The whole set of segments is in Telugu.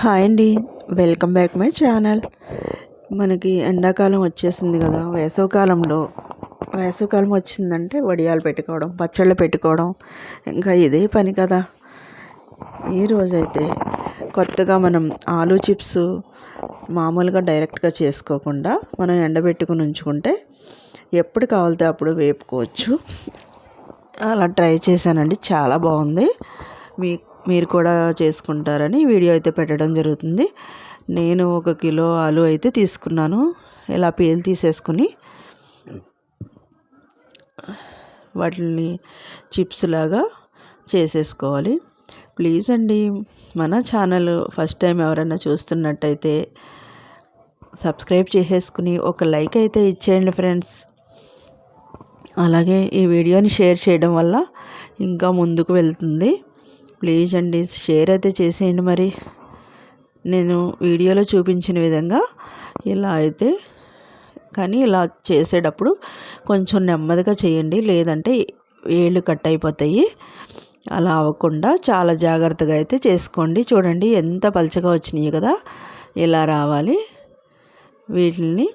హాయ్ అండి. Welcome back my channel. మనకి ఎండాకాలం వచ్చేసింది కదా వేసవకాలంలో. వేసవకాలం వచ్చిందంటే వడియాలు పెట్టుకోవడం పచ్చళ్ళు పెట్టుకోవడం ఇంకా ఇదే పని కదా. ఈరోజైతే కొత్తగా మనం ఆలూ చిప్స్ మామూలుగా డైరెక్ట్గా చేసుకోకుండా మనం ఎండబెట్టుకుని ఉంచుకుంటే ఎప్పుడు కావాలితే అప్పుడు వేపుకోవచ్చు. అలా ట్రై చేశానండి. చాలా బాగుంది. మీ మీరు కూడా చేసుకుంటారని వీడియో అయితే పెట్టడం జరుగుతుంది. నేను ఒక కిలో ఆలు అయితే తీసుకున్నాను. ఇలా పేలు తీసేసుకుని వాటిని చిప్స్ లాగా చేసేసుకోవాలి. ప్లీజ్ అండి మన ఛానల్ ఫస్ట్ టైం ఎవరైనా చూస్తున్నట్టయితే సబ్స్క్రైబ్ చేసేసుకుని ఒక లైక్ అయితే ఇచ్చేయండి ఫ్రెండ్స్. అలాగే ఈ వీడియోని షేర్ చేయడం వల్ల ఇంకా ముందుకు వెళ్తుంది. ప్లీజ్ అండి షేర్ అయితే చేసేయండి మరి. నేను వీడియోలో చూపించిన విధంగా ఇలా అయితే కానీ ఇలా చేసేటప్పుడు కొంచెం నెమ్మదిగా చేయండి లేదంటే ఏళ్ళు కట్ అయిపోతాయి. అలా అవ్వకుండా చాలా జాగ్రత్తగా అయితే చేసుకోండి. చూడండి ఎంత పలచగా వచ్చినాయి కదా ఇలా రావాలి. వీటిని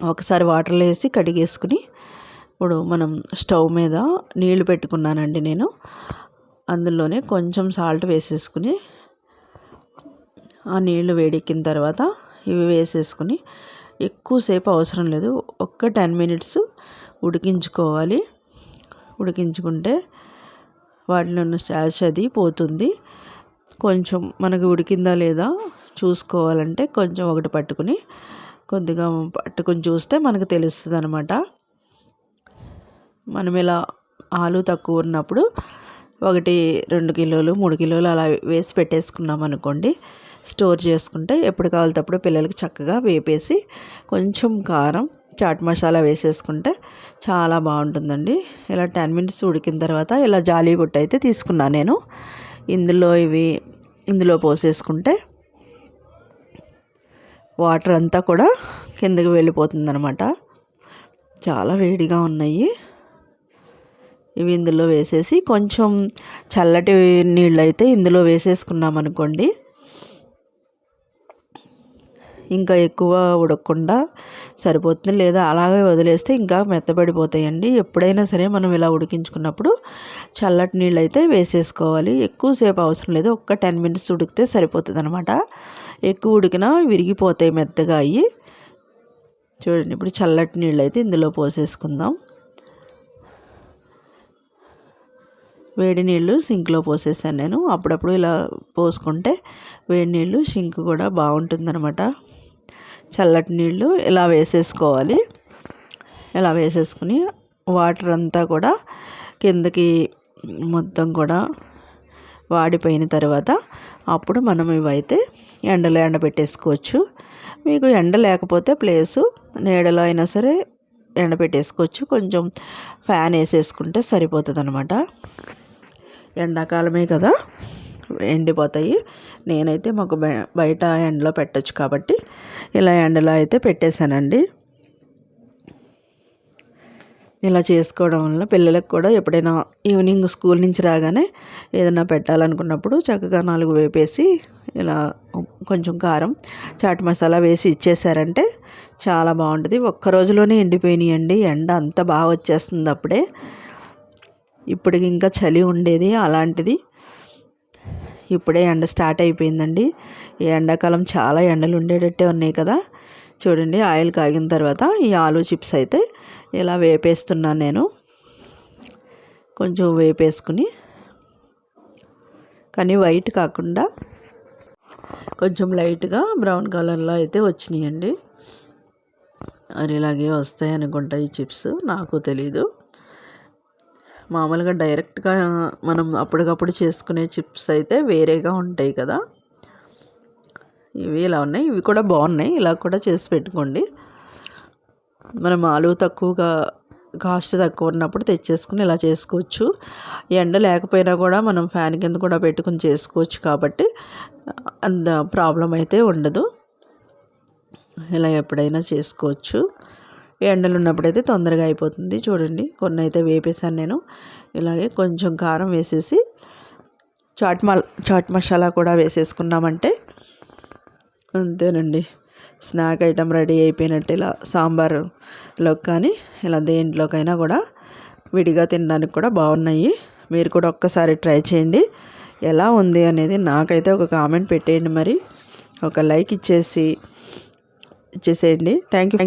ఒకసారి వాటర్లో వేసి కడిగేసుకుని ఇప్పుడు మనం స్టవ్ మీద నీళ్ళు పెట్టుకున్నానండి నేను. అందులోనే కొంచెం సాల్ట్ వేసేసుకుని ఆ నీళ్ళు వేడెక్కిన తర్వాత ఇవి వేసేసుకుని ఎక్కువసేపు అవసరం లేదు. ఒక్క టెన్ మినిట్స్ ఉడికించుకోవాలి. ఉడికించుకుంటే వాటిలో ఉన్న స్టాచ్ అది పోతుంది. కొంచెం మనకు ఉడికిందా లేదా చూసుకోవాలంటే కొంచెం ఒకటి పట్టుకుని కొద్దిగా పట్టుకుని చూస్తే మనకు తెలుస్తుంది అనమాట మనం ఇలా ఆలు తక్కువ ఉన్నప్పుడు ఒకటి రెండు కిలోలు మూడు కిలోలు అలా వేసి పెట్టేసుకున్నాం అనుకోండి. స్టోర్ చేసుకుంటే ఎప్పుడు కావాలప్పుడు పిల్లలకి చక్కగా వేపేసి కొంచెం కారం చాట్ మసాలా వేసేసుకుంటే చాలా బాగుంటుందండి. ఇలా టెన్ మినిట్స్ ఉడికిన తర్వాత ఇలా జాలీ బుట్ట అయితే తీసుకున్నాను నేను. ఇందులో ఇవి ఇందులో పోసేసుకుంటే వాటర్ అంతా కూడా కిందకి వెళ్ళిపోతుంది అనమాట చాలా వేడిగా ఉన్నాయి. ఇవి ఇందులో వేసేసి కొంచెం చల్లటి నీళ్ళు అయితే ఇందులో వేసేసుకున్నాం అనుకోండి ఇంకా ఎక్కువ ఉడకకుండా సరిపోతుంది. లేదా అలాగే వదిలేస్తే ఇంకా మెత్తబడిపోతాయండి. ఎప్పుడైనా సరే మనం ఇలా ఉడికించుకున్నప్పుడు చల్లటి నీళ్ళు అయితే వేసేసుకోవాలి ఎక్కువసేపు అవసరం లేదు. ఒక్క టెన్ మినిట్స్ ఉడికితే సరిపోతుంది అనమాట ఎక్కువ ఉడికినా విరిగిపోతాయి మెత్తగా అయ్యి. చూడండి ఇప్పుడు చల్లటి నీళ్ళు అయితే ఇందులో పోసేసుకుందాం. వేడి నీళ్ళు సింక్లో పోసేసాను నేను. అప్పుడప్పుడు ఇలా పోసుకుంటే వేడి నీళ్ళు సింక్ కూడా బాగుంటుందన్నమాట. చల్లటి నీళ్ళు ఇలా వేసేసుకోవాలి. ఇలా వేసేసుకుని వాటర్ అంతా కూడా కిందకి మొత్తం కూడా వాడిపోయిన తర్వాత అప్పుడు మనం ఇవైతే ఎండలో ఎండబెట్టేసుకోవచ్చు. మీకు ఎండ లేకపోతే ప్లేసు నీడలో అయినా సరే ఎండబెట్టేసుకోవచ్చు. కొంచెం ఫ్యాన్ వేసేసుకుంటే సరిపోతుంది అనమాట ఎండాకాలమే కదా ఎండిపోతాయి. నేనైతే మాకు బయట ఎండలో పెట్టచ్చు కాబట్టి ఇలా ఎండలో అయితే పెట్టేశానండి. ఇలా చేసుకోవడం వల్ల పిల్లలకు కూడా ఎప్పుడైనా ఈవినింగ్ స్కూల్ నుంచి రాగానే ఏదైనా పెట్టాలనుకున్నప్పుడు చక్కగా నాలుగు వేపేసి ఇలా కొంచెం కారం చాట్ మసాలా వేసి ఇచ్చేసారంటే చాలా బాగుంటుంది. ఒక్క రోజులోనే ఎండిపోయినాయండి. ఎండ అంత బాగా వచ్చేస్తుంది అప్పుడే. ఇప్పుడు ఇంకా చలి ఉండేది అలాంటిది. ఇప్పుడే ఎండ స్టార్ట్ అయిపోయిందండి. ఈ ఎండాకాలం చాలా ఎండలు ఉండేటట్టే ఉన్నాయి కదా. చూడండి ఆయిల్ కాగిన తర్వాత ఈ ఆలు చిప్స్ అయితే ఇలా వేపేస్తున్నాను నేను. కొంచెం వేపేసుకుని. కానీ వైట్ కాకుండా కొంచెం లైట్గా బ్రౌన్ కలర్లో అయితే వచ్చినాయండి. మరి ఇలాగే వస్తాయి అనుకుంటా ఈ చిప్స్. నాకు తెలీదు. మామూలుగా డైరెక్ట్గా మనం అప్పటికప్పుడు చేసుకునే చిప్స్ అయితే వేరేగా ఉంటాయి కదా. ఇవి ఇలా ఉన్నాయి. ఇవి కూడా బాగున్నాయి. ఇలా కూడా చేసి పెట్టుకోండి. మనం ఆలు తక్కువగా కాస్ట్ తక్కువ ఉన్నప్పుడు తెచ్చేసుకుని ఇలా చేసుకోవచ్చు. ఎండ లేకపోయినా కూడా మనం ఫ్యాన్ కింద కూడా పెట్టుకుని చేసుకోవచ్చు కాబట్టి అంత ప్రాబ్లం అయితే ఉండదు. ఇలా ఎప్పుడైనా చేసుకోవచ్చు. ఎండలు ఉన్నప్పుడైతే తొందరగా అయిపోతుంది. చూడండి కొన్ని అయితే వేపేసాను నేను. ఇలాగే కొంచెం కారం వేసేసి చాట్ మ చాట్ మసాలా కూడా వేసేసుకున్నామంటే అంతేనండి. స్నాక్ ఐటమ్ రెడీ అయిపోయినట్టు ఇలా సాంబార్లో కానీ ఇలా దేంట్లోకైనా కూడా విడిగా తినడానికి కూడా బాగున్నాయి. మీరు కూడా ఒక్కసారి ట్రై చేయండి. ఎలా ఉంది అనేది నాకైతే ఒక కామెంట్ పెట్టేయండి మరి. ఒక లైక్ ఇచ్చేసి ఇచ్చేసేయండి. Thank you